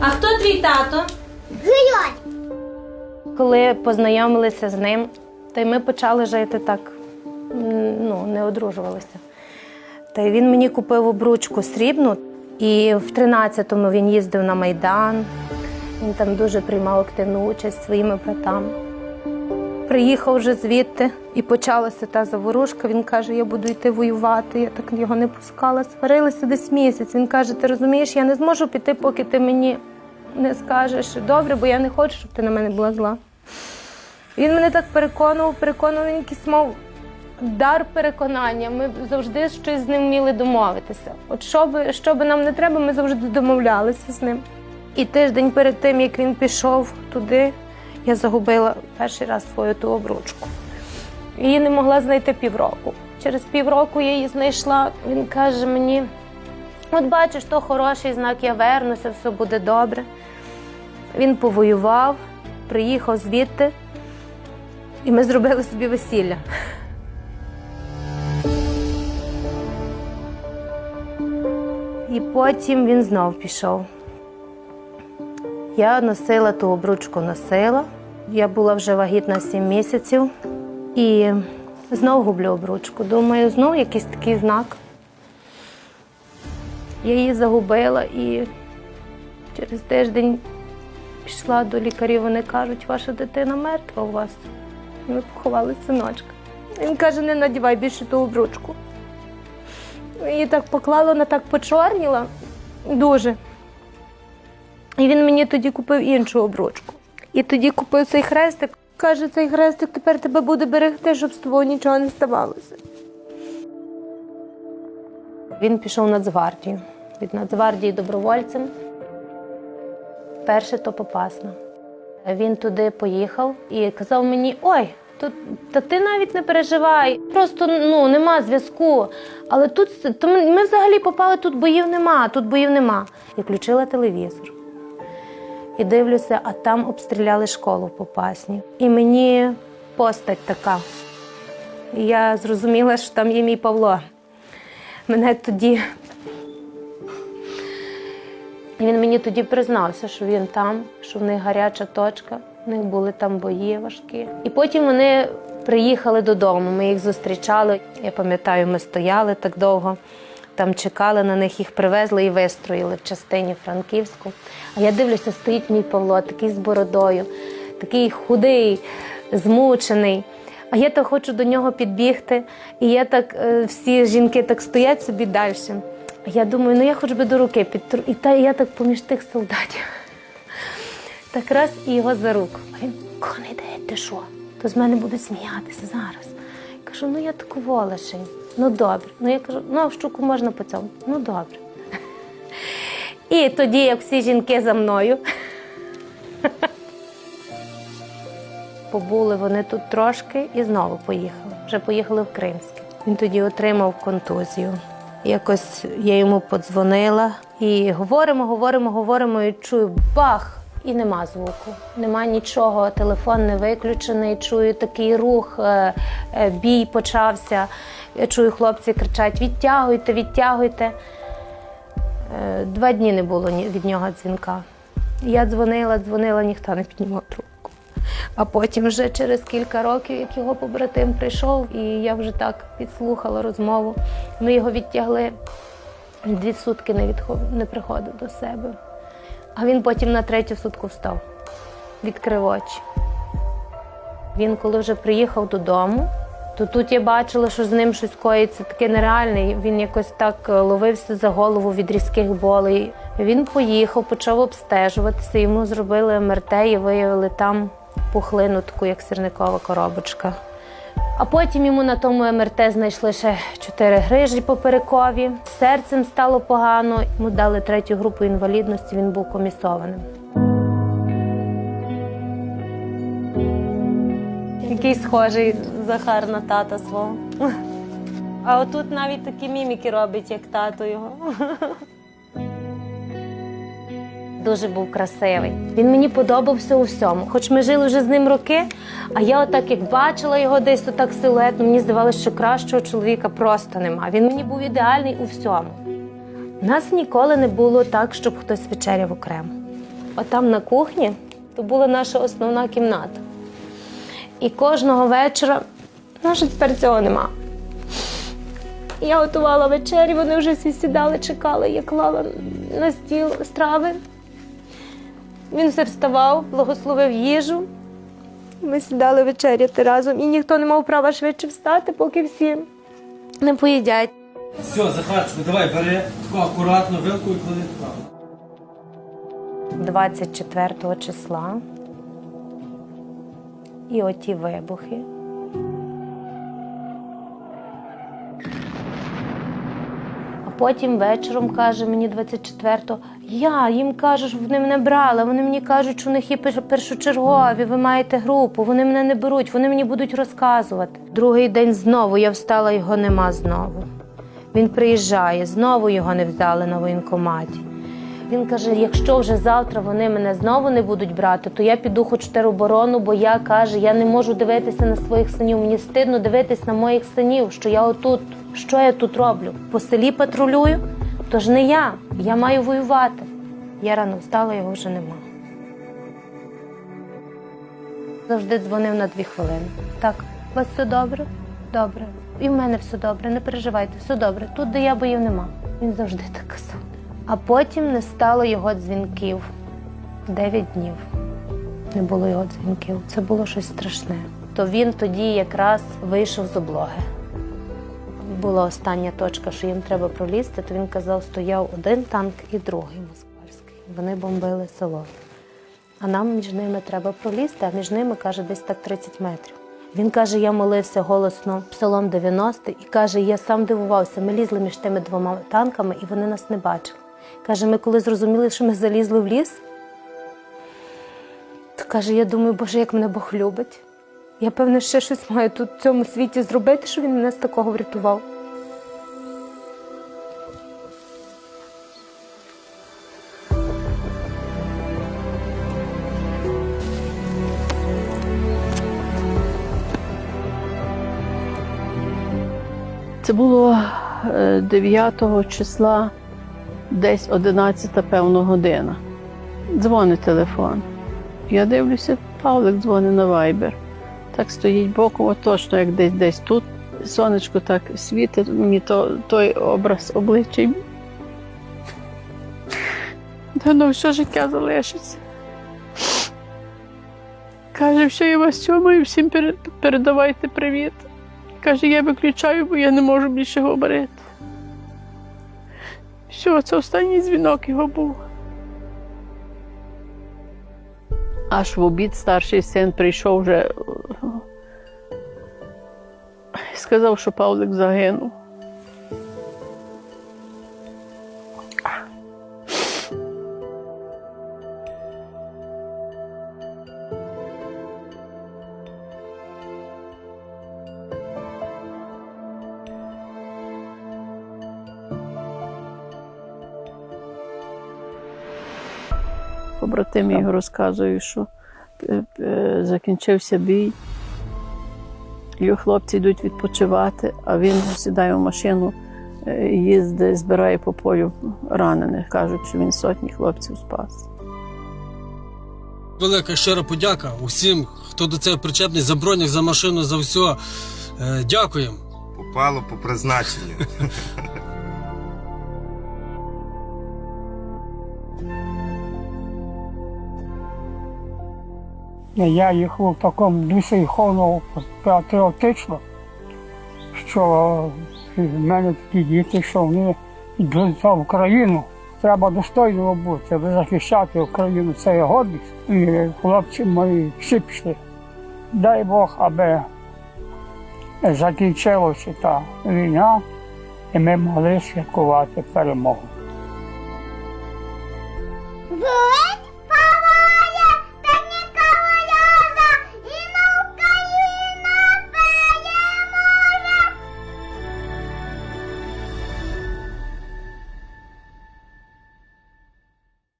А хто твій тато? Гриль. Коли познайомилися з ним, то й ми почали жити так, ну, не одружувалися. Та й він мені купив обручку срібну, і в 13-му він їздив на Майдан. Він там дуже приймав активну участь своїми братами. Приїхав вже звідти і почалася та заворушка. Він каже: Я буду йти воювати. Я так його не пускала. Сварилися десь місяць. Він каже: Ти розумієш, я не зможу піти, поки ти мені не скажеш добре, бо я не хочу, щоб ти на мене була зла. Він мене так переконував, переконував, він якийсь мав дар переконання. Ми завжди щось з ним вміли домовитися. От що би, що би нам не треба, ми завжди домовлялися з ним. І тиждень перед тим, як він пішов туди, я загубила перший раз свою ту обручку. Її не могла знайти півроку. Через півроку я її знайшла. Він каже мені: от бачиш, то хороший знак, я вернуся, все буде добре. Він повоював, приїхав звідти, і ми зробили собі весілля. І потім він знов пішов. Я носила ту обручку, носила. Я була вже вагітна 7 місяців і знов гублю обручку. Думаю, знов якийсь такий знак. Я її загубила і через тиждень пішла до лікарів. Вони кажуть, ваша дитина мертва у вас. Ми поховали синочка. Він каже, не надівай більше ту обручку. Її так поклала, вона так почорніла дуже. І він мені тоді купив іншу обручку. І тоді купив цей хрестик. Каже, цей хрестик тепер тебе буде берегти, щоб з тобою нічого не ставалося. Він пішов в Нацгвардію. Від Нацгвардії добровольцем. Перше то попасна. Він туди поїхав і казав мені: ой, тут та ти навіть не переживай, просто ну нема зв'язку. Але тут то ми взагалі попали, тут боїв нема, тут боїв нема. І включила телевізор. І дивлюся, а там обстріляли школу в Попасні. І мені постать така. І я зрозуміла, що там є мій Павло. Мене тоді. Він мені тоді признався, що він там, що в них гаряча точка, в них були там бої важкі. І потім вони приїхали додому. Ми їх зустрічали. Я пам'ятаю, ми стояли так довго, там чекали на них, їх привезли і вистроїли в частині Франківську. А я дивлюся, стоїть мій Павло, такий з бородою, такий худий, змучений. А я так хочу до нього підбігти, і я так, е, всі жінки так стоять собі далі. Я думаю, ну я хоч би до руки підтру. І та я так поміж тих солдатів. Так раз і його за руку. А він кони де ти що? То з мене будуть сміятися зараз. Кажу, ну я таку волошень. Ну добре. Ну я кажу, ну а в щуку можна поцьомати. Ну добре. І тоді, як всі жінки за мною. Побули вони тут трошки і знову поїхали. Вже поїхали в Кримське. Він тоді отримав контузію. Якось я йому подзвонила і говоримо, говоримо, говоримо, і чую бах! І нема звуку, нема нічого. Телефон не виключений. Чую такий рух, е, е, бій почався. Я чую, хлопці кричать: відтягуйте, відтягуйте. Е, Два дні не було від нього дзвінка. Я дзвонила, дзвонила, ніхто не піднімав трубку. А потім вже через кілька років, як його побратим прийшов, і я вже так підслухала розмову. Ми його відтягли. Дві сутки не, відход... не приходив до себе. А він потім на третю сутку встав, відкрив очі. Він, коли вже приїхав додому, то тут я бачила, що з ним щось коїться таке нереальне. Він якось так е, ловився за голову від різких болей. Він поїхав, почав обстежуватися. Йому зробили МРТ і виявили там пухлину, таку як сірникова коробочка. А потім йому на тому МРТ знайшли ще чотири грижі поперекові. Серцем стало погано. Йому дали третю групу інвалідності, він був комісованим. Який схожий Захар на тата свого. А отут навіть такі міміки робить, як тато його. Дуже був красивий. Він мені подобався у всьому. Хоч ми жили вже з ним роки, а я отак як бачила його десь отак силуетно, мені здавалося, що кращого чоловіка просто нема. Він мені був ідеальний у всьому. У Нас ніколи не було так, щоб хтось вечеряв окремо. А там на кухні то була наша основна кімната. І кожного вечора, ну тепер цього нема. Я готувала вечері, вони вже всі сідали, чекали, я клала на стіл страви. Він все вставав, благословив їжу. Ми сідали вечеряти разом, і ніхто не мав права швидше встати, поки всі не поїдять. Все, Захарчику, давай, бери таку акуратно вилку і клади туди. 24 числа. І оті вибухи. Потім вечором каже мені 24-го, я їм кажу, що вони мене брали. Вони мені кажуть, що у них є першочергові, ви маєте групу, вони мене не беруть, вони мені будуть розказувати. Другий день знову я встала, його нема знову. Він приїжджає, знову його не взяли на воєнкоматі. Він каже: якщо вже завтра вони мене знову не будуть брати, то я піду хоч тероборону, бо я каже, я не можу дивитися на своїх синів. Мені стидно дивитись на моїх синів, що я отут, що я тут роблю? По селі патрулюю, то ж не я. Я маю воювати. Я рано встала, його вже нема. Завжди дзвонив на дві хвилини. Так, у вас все добре? Добре. І в мене все добре, не переживайте, все добре. Тут, де я боїв, нема. Він завжди так казав. А потім не стало його дзвінків. Дев'ять днів не було його дзвінків. Це було щось страшне. То він тоді якраз вийшов з облоги. Була остання точка, що їм треба пролізти, то він казав, стояв один танк і другий москварський. Вони бомбили село. А нам між ними треба пролізти, а між ними, каже, десь так 30 метрів. Він каже, я молився голосно псалом 90 і каже, я сам дивувався. Ми лізли між тими двома танками, і вони нас не бачили. Каже, ми коли зрозуміли, що ми залізли в ліс, то каже, я думаю, Боже, як мене Бог любить. Я певне ще щось маю тут в цьому світі зробити, що він мене з такого врятував. Це було е, 9 числа, десь 11, певно, година. Дзвонить телефон. Я дивлюся, Павлик дзвонить на вайбер. Так стоїть боком, точно як десь десь тут. Сонечко так світить, мені то, той образ обличчя. Та ну все життя залишиться. Каже, що я вас цьому всім передавайте привіт. Каже, я виключаю, бо я не можу більше говорити. Все, це останній дзвінок його був. Аж в обід старший син прийшов вже. і Сказав, що Павлик загинув. Побратими його розказують, що е, е, закінчився бій. Його хлопці йдуть відпочивати, а він сідає в машину, е, їздить, збирає по полю ранених. Кажуть, що він сотні хлопців спас. Велика щира подяка усім, хто до цього причепний, за бронях, за машину, за все. Дякуємо. Попало по призначенню. Я їхав в такому дусі ховно патріотично, що в мене такі діти, що вони йдуть за Україну. Треба достойно бути, захищати Україну. Це є гордість. І хлопці мої всі пішли. Дай Бог, аби закінчилася та війна, і ми могли святкувати перемогу.